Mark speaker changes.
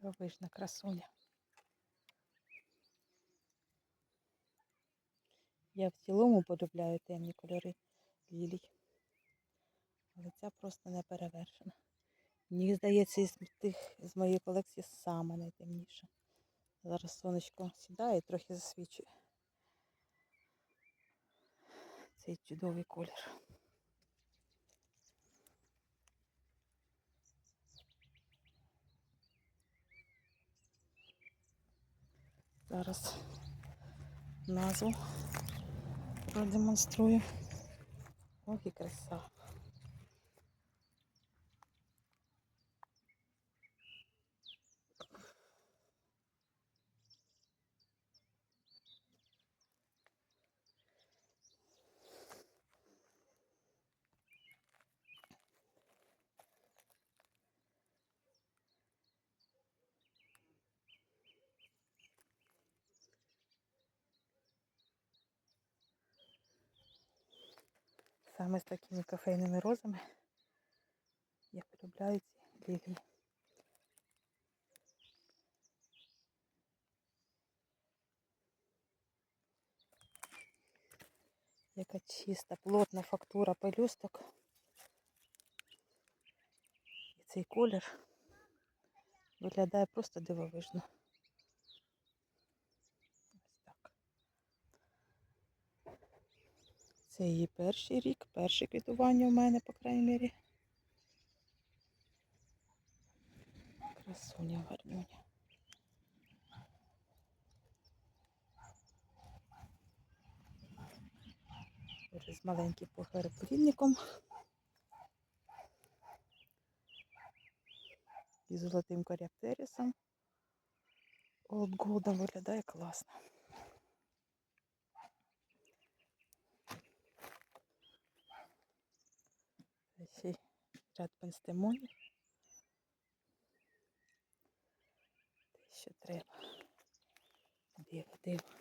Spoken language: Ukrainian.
Speaker 1: Дивовижна красуня. Я в цілому полюбляю темні кольори лілій. Але ця просто не перевершена. Мені здається, із тих з моєї колекції саме найтемніша. Зараз сонечко сідає і трохи засвічує. Цей чудовий колір. Зараз назву продемонструю. Ох і краса. Саме з такими кофейними розами я полюбляю ці лілії. Яка чиста, плотна фактура пелюсток. І цей колір виглядає просто дивовижно. Це її перший рік, перше квітування у мене, по крайній мірі. Красуня гарнюня. З маленьким похереподібником. І золотим коряптерісом. Олд Голдом виглядає класно. Ряд пенстемонів. Те, що треба. Диво, диво.